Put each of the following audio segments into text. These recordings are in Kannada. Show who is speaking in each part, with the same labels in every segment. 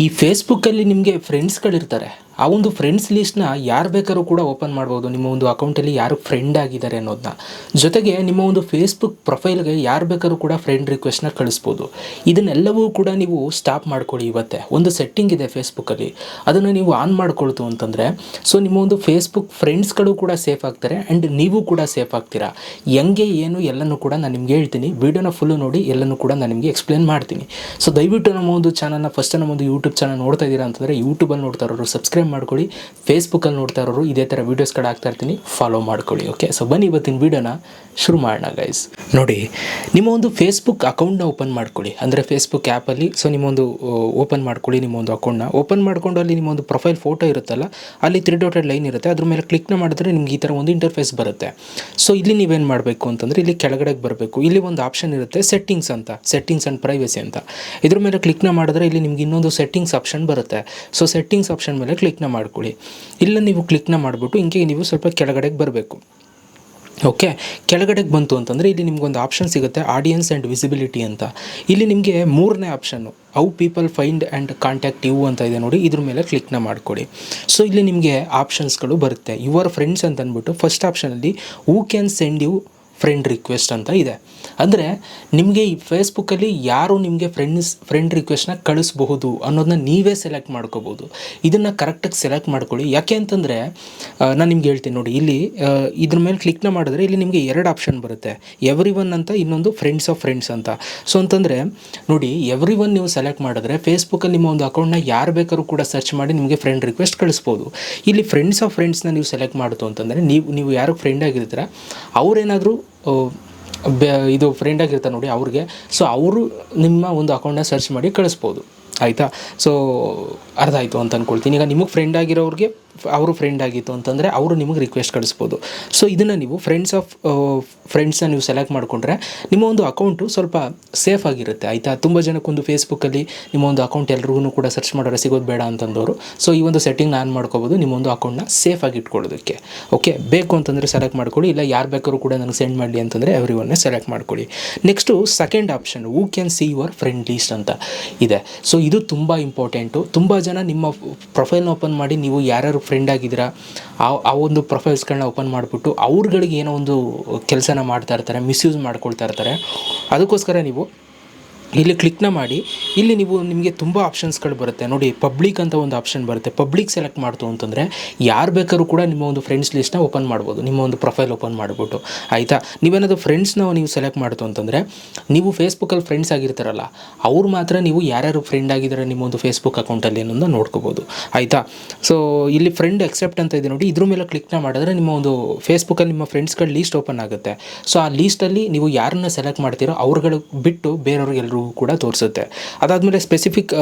Speaker 1: ಈ ಫೇಸ್ಬುಕ್ಕಲ್ಲಿ ನಿಮಗೆ ಫ್ರೆಂಡ್ಸ್ಗಳಿರ್ತಾರೆ ಆ ಒಂದು ಫ್ರೆಂಡ್ಸ್ ಲಿಸ್ಟ್ನ ಯಾರು ಬೇಕಾದ್ರೂ ಕೂಡ ಓಪನ್ ಮಾಡ್ಬೋದು. ನಿಮ್ಮ ಒಂದು ಅಕೌಂಟಲ್ಲಿ ಯಾರು ಫ್ರೆಂಡ್ ಆಗಿದ್ದಾರೆ ಅನ್ನೋದನ್ನ ಜೊತೆಗೆ ನಿಮ್ಮ ಒಂದು ಫೇಸ್ಬುಕ್ ಪ್ರೊಫೈಲ್ಗೆ ಯಾರು ಬೇಕಾದ್ರೂ ಕೂಡ ಫ್ರೆಂಡ್ ರಿಕ್ವೆಸ್ಟ್ನ ಕಳಿಸ್ಬೋದು. ಇದನ್ನೆಲ್ಲವೂ ಕೂಡ ನೀವು ಸ್ಟಾಪ್ ಮಾಡ್ಕೊಳ್ಳಿ ಇವತ್ತೇ. ಒಂದು ಸೆಟ್ಟಿಂಗ್ ಇದೆ ಫೇಸ್ಬುಕ್ಕಲ್ಲಿ ಅದನ್ನು ನೀವು ಆನ್ ಮಾಡ್ಕೊಳ್ತು ಅಂತಂದರೆ ಸೊ ನಿಮ್ಮ ಒಂದು ಫೇಸ್ಬುಕ್ ಫ್ರೆಂಡ್ಸ್ಗಳು ಕೂಡ ಸೇಫ್ ಆಗ್ತಾರೆ ಆ್ಯಂಡ್ ನೀವು ಕೂಡ ಸೇಫ್ ಆಗ್ತೀರಾ. ಹೆಂಗೆ, ಏನು, ಎಲ್ಲನೂ ಕೂಡ ನಾನು ನಿಮ್ಗೆ ಹೇಳ್ತೀನಿ. ವಿಡಿಯೋನ ಫುಲ್ಲು ನೋಡಿ ಎಲ್ಲನೂ ಕೂಡ ನಾನು ನಿಮಗೆ ಎಕ್ಸ್ಪ್ಲೇನ್ ಮಾಡ್ತೀನಿ. ಸೊ ದಯವಿಟ್ಟು ನಮ್ಮ ಒಂದು ಚಾನಲ್ನ ಫಸ್ಟ್ ನಮ್ಮ ಒಂದು ಯೂಟ್ಯೂಬ್ ಚಾನಲ್ ನೋಡ್ತಾ ಇದ್ದೀರಾ ಅಂತಂದರೆ ಯೂಟ್ಯೂಬಲ್ಲಿ ನೋಡ್ತಾ ಇರೋರು ಸಬ್ಸ್ಕ್ರೈಬ್ ಮಾಡ್ಕೊಳ್ಳಿ. ಫೇಸ್ಬುಕ್ಕಲ್ಲಿ ನೋಡ್ತಾ ಇರೋರು ಇದೇ ಥರ ವೀಡಿಯೋಸ್ಗಳು ಹಾಕ್ತಾ ಇರ್ತೀನಿ. ಫಾಲೋ ಮಾಡ್ಕೊಳ್ಳಿ ಓಕೆ ಸೊ ಬನ್ನಿ ಇವತ್ತಿನ ವೀಡಿಯೋನ ಶುರು ಮಾಡೋಣ ಗೈಸ್ ನೋಡಿ, ನಿಮ್ಮ ಒಂದು ಫೇಸ್ಬುಕ್ ಅಕೌಂಟ್ನ ಓಪನ್ ಮಾಡ್ಕೊಳ್ಳಿ. ಅಂದರೆ ಫೇಸ್ಬುಕ್ ಆ್ಯಪಲ್ಲಿ ಸೊ ನಿಮ್ಮೊಂದು ಓಪನ್ ಮಾಡ್ಕೊಳ್ಳಿ ನಿಮ್ಮ ಒಂದು ಅಕೌಂಟ್ನ ಓಪನ್ ಮಾಡ್ಕೊಂಡು ಅಲ್ಲಿ ನಿಮ್ಮೊಂದು ಪ್ರೊಫೈಲ್ ಫೋಟೋ ಇರುತ್ತಲ್ಲ, ಅಲ್ಲಿ ತ್ರೀ ಡಾಟೆಡ್ ಲೈನ್ ಇರುತ್ತೆ. ಅದ್ರ ಮೇಲೆ ಕ್ಲಿಕ್ನ ಮಾಡಿದ್ರೆ ನಿಮ್ಗೆ ಈ ಥರ ಒಂದು ಇಂಟರ್ಫೇಸ್ ಬರುತ್ತೆ. ಸೊ ಇಲ್ಲಿ ನೀವೇನು ಮಾಡಬೇಕು ಅಂತಂದರೆ, ಇಲ್ಲಿ ಕೆಳಗಡೆಗೆ ಬರಬೇಕು. ಇಲ್ಲಿ ಒಂದು ಆಪ್ಷನ್ ಇರುತ್ತೆ ಸೆಟ್ಟಿಂಗ್ಸ್ ಅಂತ. ಸೆಟ್ಟಿಂಗ್ಸ್ ಆ್ಯಂಡ್ ಪ್ರೈವಸಿ ಅಂತ. ಇದ್ರ ಮೇಲೆ ಕ್ಲಿಕ್ನ ಮಾಡಿದ್ರೆ ಇಲ್ಲಿ ನಿಮ್ಗೆ ಇನ್ನೊಂದು ಸೆಟ್ಟಿಂಗ್ಸ್ ಆಪ್ಷನ್ ಬರುತ್ತೆ. ಸೊ ಸೆಟ್ಟಿಂಗ್ಸ್ ಆಪ್ಷನ್ ಮೇಲೆ ಕ್ಲಿಕ್ನ ಮಾಡ್ಕೊಳ್ಳಿ. ಇಲ್ಲ ನೀವು ಕ್ಲಿಕ್ನ ಮಾಡಿಬಿಟ್ಟು ಹಿಂಗೆ ನೀವು ಸ್ವಲ್ಪ ಕೆಳಗಡೆಗೆ ಬರಬೇಕು. ಓಕೆ? ಕೆಳಗಡೆಗೆ ಬಂತು ಅಂತಂದರೆ ಇಲ್ಲಿ ನಿಮ್ಗೊಂದು ಆಪ್ಷನ್ ಸಿಗುತ್ತೆ, ಆಡಿಯನ್ಸ್ ಆ್ಯಂಡ್ ವಿಸಿಬಿಲಿಟಿ ಅಂತ. ಇಲ್ಲಿ ನಿಮಗೆ ಮೂರನೇ option, how people find and contact you ಅಂತ ಇದೆ ನೋಡಿ, ಇದ್ರ ಮೇಲೆ ಕ್ಲಿಕ್ನ ಮಾಡಿಕೊಡಿ ಸೊ ಇಲ್ಲಿ ನಿಮಗೆ ಆಪ್ಷನ್ಸ್ಗಳು ಬರುತ್ತೆ. ಯುವರ್ ಫ್ರೆಂಡ್ಸ್ ಅಂತ ಅಂದ್ಬಿಟ್ಟು first ಆಪ್ಷನಲ್ಲಿ who can send you friend request ಅಂತ ಇದೆ. ಅಂದರೆ ನಿಮಗೆ ಈ ಫೇಸ್ಬುಕ್ಕಲ್ಲಿ ಯಾರು ನಿಮಗೆ ಫ್ರೆಂಡ್ಸ್ ಫ್ರೆಂಡ್ ರಿಕ್ವೆಸ್ಟ್ನ ಕಳಿಸ್ಬಹುದು ಅನ್ನೋದನ್ನ ನೀವೇ ಸೆಲೆಕ್ಟ್ ಮಾಡ್ಕೋಬೋದು ಇದನ್ನು ಕರೆಕ್ಟಾಗಿ ಸೆಲೆಕ್ಟ್ ಮಾಡ್ಕೊಳ್ಳಿ. ಯಾಕೆ ಅಂತಂದರೆ ನಾನು ನಿಮ್ಗೆ ಹೇಳ್ತೀನಿ ನೋಡಿ. ಇಲ್ಲಿ ಇದ್ರ ಮೇಲೆ ಕ್ಲಿಕ್ನ ಮಾಡಿದ್ರೆ ಇಲ್ಲಿ ನಿಮಗೆ ಎರಡು ಆಪ್ಷನ್ ಬರುತ್ತೆ. ಎವ್ರಿ ಒನ್ ಅಂತ ಇನ್ನೊಂದು ಫ್ರೆಂಡ್ಸ್ ಆಫ್ ಫ್ರೆಂಡ್ಸ್ ಅಂತ. ಸೊ ಅಂತಂದರೆ, ನೋಡಿ ಎವ್ರಿ ಒನ್ ನೀವು ಸೆಲೆಕ್ಟ್ ಮಾಡಿದ್ರೆ ಫೇಸ್ಬುಕ್ಕಲ್ಲಿ ನಿಮ್ಮ ಒಂದು ಅಕೌಂಟ್ನ ಯಾರು ಬೇಕಾದ್ರೂ ಕೂಡ ಸರ್ಚ್ ಮಾಡಿ ನಿಮಗೆ ಫ್ರೆಂಡ್ ರಿಕ್ವೆಸ್ಟ್ ಕಳಿಸ್ಬೋದು. ಇಲ್ಲಿ ಫ್ರೆಂಡ್ಸ್ ಆಫ್ ಫ್ರೆಂಡ್ಸ್ನ ನೀವು ಸೆಲೆಕ್ಟ್ ಮಾಡಿತು ಅಂತಂದರೆ, ನೀವು ನೀವು ಯಾರು ಫ್ರೆಂಡ್ ಆಗಿರ್ತೀರ, ಅವ್ರೇನಾದರೂ ಬೆ, ಇದು ಫ್ರೆಂಡ್ ಆಗಿರ್ತಾರೆ ನೋಡಿ ಅವ್ರಿಗೆ. ಸೊ ಅವರು ನಿಮ್ಮ ಒಂದು ಅಕೌಂಟನ್ನ ಸರ್ಚ್ ಮಾಡಿ ಕಳಿಸ್ಬೋದು. ಆಯಿತಾ? ಸೊ ಅರ್ಧ ಆಯಿತು ಅಂತ ಅಂದ್ಕೊಳ್ತೀನಿ ಈಗ ನಿಮಗೆ ಫ್ರೆಂಡ್ ಆಗಿರೋರಿಗೆ ಅವರು ಫ್ರೆಂಡ್ ಆಗಿತ್ತು ಅಂತಂದರೆ ಅವರು ನಿಮಗೆ ರಿಕ್ವೆಸ್ಟ್ ಕಳಿಸ್ಬೋದು. ಸೊ ಇದನ್ನು ನೀವು ಫ್ರೆಂಡ್ಸ್ ಆಫ್ ಫ್ರೆಂಡ್ಸನ್ನ ನೀವು ಸೆಲೆಕ್ಟ್ ಮಾಡಿಕೊಂಡ್ರೆ ನಿಮ್ಮ ಒಂದು ಅಕೌಂಟು ಸ್ವಲ್ಪ ಸೇಫ್ ಆಗಿರುತ್ತೆ. ಆಯಿತಾ? ತುಂಬ ಜನಕ್ಕೊಂದು ಫೇಸ್ಬುಕ್ಕಲ್ಲಿ ನಿಮ್ಮ ಒಂದು ಅಕೌಂಟ್ ಎಲ್ರಿಗೂ ಕೂಡ ಸರ್ಚ್ ಮಾಡೋರೆ ಸಿಗೋದು ಬೇಡ ಅಂತಂದವರು. ಸೊ ಈ ಒಂದು ಸೆಟ್ಟಿಂಗ್ ಆನ್ ಮಾಡ್ಕೋಬೋದು, ನಿಮ್ಮ ಒಂದು ಅಕೌಂಟ್ನ ಸೇಫ್ ಆಗಿ ಇಟ್ಕೊಳ್ಳೋದಕ್ಕೆ. ಓಕೆ ಬೇಕು ಅಂತಂದರೆ ಸೆಲೆಕ್ಟ್ ಮಾಡ್ಕೊಳ್ಳಿ, ಇಲ್ಲ ಯಾರು ಬೇಕಾದ್ರೂ ಕೂಡ ನನಗೆ ಸೆಂಡ್ ಮಾಡಲಿ ಅಂತಂದರೆ ಎವ್ರಿ ಒನ್ನೇ ಸೆಲೆಕ್ಟ್ ಮಾಡ್ಕೊಳ್ಳಿ. Next second option who can see your friend list ಅಂತ ಇದೆ. ಸೊ ಇದು ತುಂಬ ಇಂಪಾರ್ಟೆಂಟು ತುಂಬ ಜನ ನಿಮ್ಮ ಪ್ರೊಫೈಲ್ನ ಓಪನ್ ಮಾಡಿ ನೀವು ಯಾರ್ಯಾರು ಫ್ರೆಂಡ್ ಆಗಿದ್ದೀರಾ? ಆ ಆ ಒಂದು ಪ್ರೊಫೈಲ್ಸ್ಗಳನ್ನ ಓಪನ್ ಮಾಡಿಬಿಟ್ಟು ಅವ್ರುಗಳಿಗೆ ಏನೋ ಒಂದು ಕೆಲಸನ ಮಾಡ್ತಾ ಇರ್ತಾರೆ ಮಿಸ್ಯೂಸ್ ಮಾಡ್ಕೊಳ್ತಾ ಇರ್ತಾರೆ. ಅದಕ್ಕೋಸ್ಕರ ನೀವು ಇಲ್ಲಿ ಕ್ಲಿಕ್ನ ಮಾಡಿ. ಇಲ್ಲಿ ನೀವು ನಿಮಗೆ ತುಂಬ ಆಪ್ಷನ್ಸ್ಗಳು ಬರುತ್ತೆ. ನೋಡಿ ಪಬ್ಲಿಕ್ ಅಂತ ಒಂದು ಆಪ್ಷನ್ ಬರುತ್ತೆ. ಪಬ್ಲಿಕ್ ಸೆಲೆಕ್ಟ್ ಮಾಡ್ತು ಅಂತಂದರೆ ಯಾರು ಬೇಕಾದ್ರೂ ಕೂಡ ನಿಮ್ಮ ಒಂದು ಫ್ರೆಂಡ್ಸ್ ಲಿಸ್ಟ್ನ ಓಪನ್ ಮಾಡ್ಬೋದು. ನಿಮ್ಮ ಒಂದು ಪ್ರೊಫೈಲ್ ಓಪನ್ ಮಾಡಿಬಿಟ್ಟು. ಆಯಿತಾ? ನೀವೇನಾದರೂ ಫ್ರೆಂಡ್ಸ್ನ ನೀವು ಸೆಲೆಕ್ಟ್ ಮಾಡ್ತು ಅಂತಂದರೆ ನೀವು ಫೇಸ್ಬುಕ್ಕಲ್ಲಿ ಫ್ರೆಂಡ್ಸ್ ಆಗಿರ್ತಾರಲ್ಲ, ಅವ್ರು ಮಾತ್ರ ನೀವು ಯಾರ್ಯಾರು ಫ್ರೆಂಡ್ ಆಗಿದ್ದಾರೆ ನಿಮ್ಮ ಒಂದು ಫೇಸ್ಬುಕ್ ಅಕೌಂಟಲ್ಲಿ ಅನ್ನೋದನ್ನ ನೋಡ್ಕೋಬೋದು. ಆಯಿತಾ? ಸೊ ಇಲ್ಲಿ ಫ್ರೆಂಡ್ ಎಕ್ಸೆಪ್ಟ್ ಅಂತ ಇದೆ ನೋಡಿ. ಇದ್ರ ಮೇಲೆ ಕ್ಲಿಕ್ನ ಮಾಡಿದ್ರೆ ನಿಮ್ಮ ಒಂದು ಫೇಸ್ಬುಕ್ಕಲ್ಲಿ ನಿಮ್ಮ ಫ್ರೆಂಡ್ಸ್ಗಳ ಲೀಸ್ಟ್ ಓಪನ್ ಆಗುತ್ತೆ. ಸೊ ಆ ಲೀಸ್ಟಲ್ಲಿ ನೀವು ಯಾರನ್ನ ಸೆಲೆಕ್ಟ್ ಮಾಡ್ತೀರೋ ಅವ್ರುಗಳು ಬಿಟ್ಟು ಬೇರೆಯವ್ರಿಗೆ ಕೂಡ ತೋರಿಸುತ್ತೆ. ಅದಾದಮೇಲೆ ಸ್ಪೆಸಿಫಿಕ್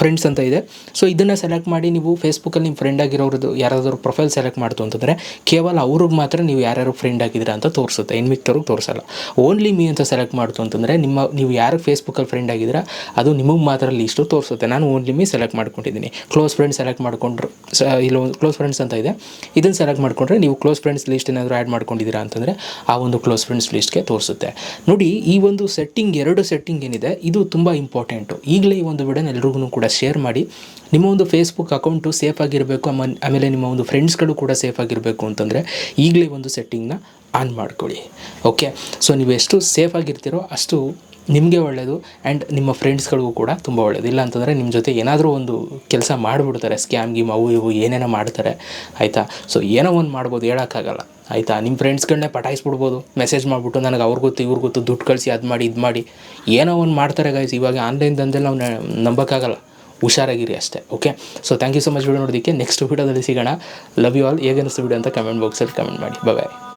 Speaker 1: ಫ್ರೆಂಡ್ಸ್ ಅಂತ ಇದೆ. ಸೊ ಇದನ್ನು ಸೆಲೆಕ್ಟ್ ಮಾಡಿ ನೀವು ಫೇಸ್ಬುಕ್ಕಲ್ಲಿ ನಿಮ್ಮ ಫ್ರೆಂಡ್ ಆಗಿರೋರದ್ದು ಯಾರಾದರೂ ಪ್ರೊಫೈಲ್ ಸೆಲೆಕ್ಟ್ ಮಾಡ್ತು ಅಂತಂದರೆ ಕೇವಲ ಅವ್ರಿಗೆ ಮಾತ್ರ ನೀವು ಯಾರ್ಯಾರು ಫ್ರೆಂಡ್ ಆಗಿದ್ದೀರಾ ಅಂತ ತೋರಿಸುತ್ತೆ. ಇನ್ನು ಮಿಕ್ತವ್ರಿಗೆ ತೋರಿಸಲ್ಲ. ಓನ್ಲಿ ಮೀ ಅಂತ ಸೆಲೆಕ್ಟ್ ಮಾಡ್ತು ಅಂತಂದರೆ ನಿಮ್ಮ, ನೀವು ಯಾರು ಫೇಸ್ಬುಕ್ಕಲ್ಲಿ ಫ್ರೆಂಡ್ ಆಗಿದ್ದೀರಾ, ಅದು ನಿಮಗೆ ಮಾತ್ರ ಲೀಸ್ಟು ತೋರಿಸುತ್ತೆ. ನಾನು ಓನ್ಲಿ ಮೀ ಸೆಲೆಕ್ಟ್ ಮಾಡ್ಕೊಂಡಿದ್ದೀನಿ. ಕ್ಲೋಸ್ ಫ್ರೆಂಡ್ಸ್ ಸೆಲೆಕ್ಟ್ ಮಾಡ್ಕೊಂಡ್ರು, ಸ ಇಲ್ಲೊಂದು ಕ್ಲೋಸ್ ಫ್ರೆಂಡ್ಸ್ ಅಂತ ಇದೆ. ಇದನ್ನು ಸೆಲೆಕ್ಟ್ ಮಾಡಿಕೊಂಡ್ರೆ ನೀವು ಕ್ಲೋಸ್ ಫ್ರೆಂಡ್ಸ್ ಲಿಸ್ಟ್ ಏನಾದರೂ ಆ್ಯಡ್ ಮಾಡ್ಕೊಂಡಿದ್ದೀರಾ ಅಂತಂದರೆ ಆ ಒಂದು ಕ್ಲೋಸ್ ಫ್ರೆಂಡ್ಸ್ ಲಿಸ್ಟ್ಗೆ ತೋರಿಸುತ್ತೆ. ನೋಡಿ, ಈ ಒಂದು ಸೆಟ್ಟಿಂಗ್ ಎರಡು ಸೆಟ್ಟಿಂಗ್ ಏನಿದೆ, ಇದು ತುಂಬ ಇಂಪಾರ್ಟೆಂಟು ಈಗಲೇ ಈ ಒಂದು ವಿಡಿಯೋನ ಎಲ್ರಿಗೂ ಕೂಡ ಶೇರ್ ಮಾಡಿ. ನಿಮ್ಮ ಒಂದು ಫೇಸ್ಬುಕ್ ಅಕೌಂಟು ಸೇಫ್ ಆಗಿರಬೇಕು ಆಮ- ಆಮೇಲೆ ನಿಮ್ಮ ಒಂದು ಫ್ರೆಂಡ್ಸ್ಗಳು ಕೂಡ ಸೇಫ್ ಆಗಿರಬೇಕು ಅಂತಂದರೆ, ಈಗಲೇ ಒಂದು ಸೆಟ್ಟಿಂಗ್ನ ಆನ್ ಮಾಡ್ಕೊಳ್ಳಿ. ಓಕೆ ಸೊ ನೀವು ಎಷ್ಟು ಸೇಫ್ ಆಗಿರ್ತೀರೋ ಅಷ್ಟು ನಿಮಗೆ ಒಳ್ಳೆಯದು ಆ್ಯಂಡ್ ನಿಮ್ಮ ಫ್ರೆಂಡ್ಸ್ಗಳಿಗೂ ಕೂಡ ತುಂಬ ಒಳ್ಳೆಯದು ಇಲ್ಲ ಅಂತಂದರೆ ನಿಮ್ಮ ಜೊತೆ ಏನಾದರೂ ಒಂದು ಕೆಲಸ ಮಾಡಿಬಿಡ್ತಾರೆ ಸ್ಕ್ಯಾಮ್ ಗೀಮ್, ಅವು ಇವು ಏನೇನೋ ಮಾಡ್ತಾರೆ, ಆಯಿತಾ? ಸೊ ಏನೋ ಒಂದು ಮಾಡ್ಬೋದು, ಹೇಳೋಕ್ಕಾಗಲ್ಲ, ಆಯಿತಾ? ನಿಮ್ಮ ಫ್ರೆಂಡ್ಸ್ಗಳನ್ನೇ ಪಟಾಯಿಸ್ಬಿಡ್ಬೋದು ಮೆಸೇಜ್ ಮಾಡಿಬಿಟ್ಟು ನನಗೆ ಅವ್ರಿಗೆ ಗೊತ್ತು ಇವ್ರಿಗೆ ಗೊತ್ತು, ದುಡ್ಡು ಕಳಿಸಿ, ಅದು ಮಾಡಿ, ಇದು ಮಾಡಿ, ಏನೋ ಒಂದು ಮಾಡ್ತಾರೆ ಗೈಸ್ ಇವಾಗ ಆನ್ಲೈನ್ ದಂಧೆಲ್ಲ ನಾವು ನಂಬೋಕ್ಕಾಗಲ್ಲ, ಹುಷಾರಾಗಿರಿ ಅಷ್ಟೇ okay so thank you so much video ನೋಡೋದಕ್ಕೆ ನೆಕ್ಸ್ಟ್ ವಿಡಿಯೋದಲ್ಲಿ ಸಿಗೋಣ. ಲವ್ ಯು ಆಲ್ ಹೇಗೆ ಅನಿಸ್ತು ವಿಡಿಯೋ ಅಂತ ಕಮೆಂಟ್ ಬಾಕ್ಸಲ್ಲಿ ಕಮೆಂಟ್ ಮಾಡಿ. ಬಾಯ್